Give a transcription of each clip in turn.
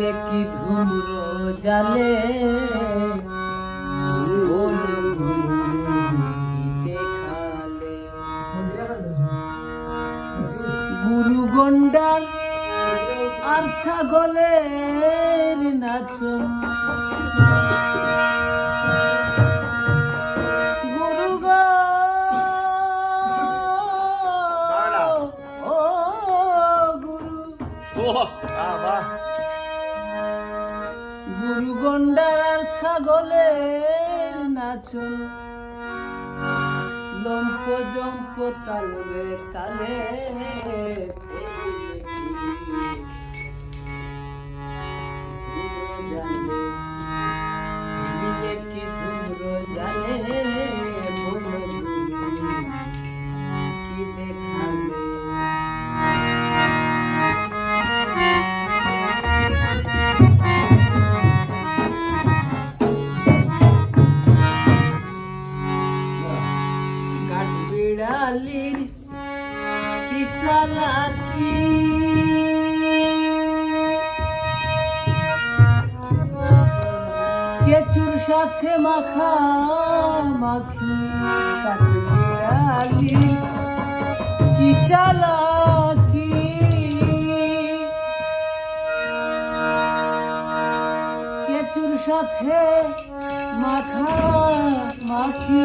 কি ধুম্র জালে গুরু গন্ডার আর ছাগলের নাচন। গুরু গো। ও গুরু গন্ডার ছাগলের নাচন। লম্প জম্প তালে তালে জানে কি ধুমরো জালে, চালাকি কেচুর সাথে মাখা মাখি কাঠবিড়ালির কি কেচুর সাথে মাখা মাখি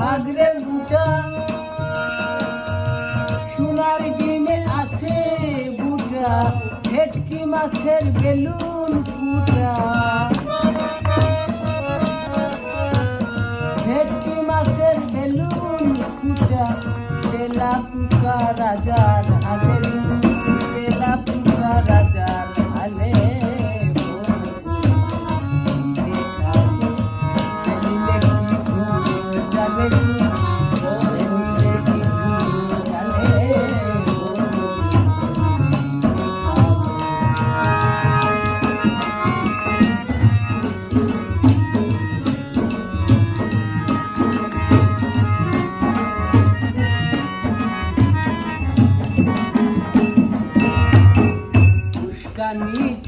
ভাগরে বুটা সোনার ডিমে আছে বুটা, ভেটকি মাছের বেলুন ফুটা। ভেটকি মাছের বেলুন ফুটা, বেলা পুকা রাজার।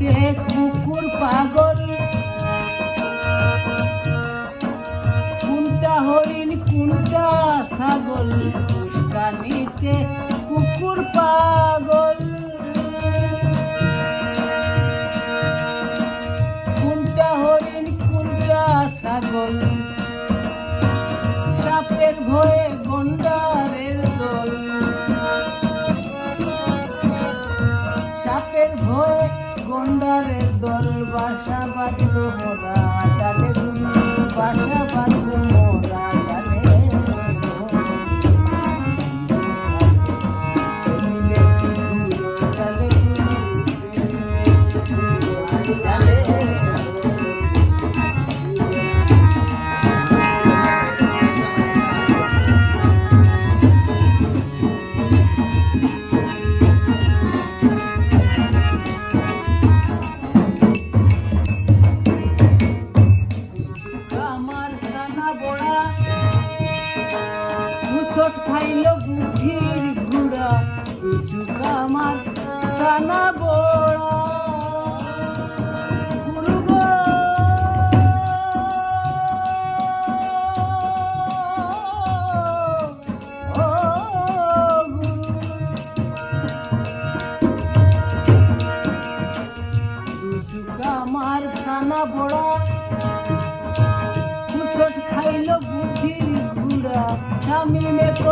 উস্কানিতে কুকুর পাগল। কোনটা হরিণ কোনটা ছাগল? পুষ্কানিতে কুকুর পাগল। দল বাসা বাঁধল ডালে গুলি বাসা বড়া খাইল বুদ্ধির ঘুরা স্বামী মেকো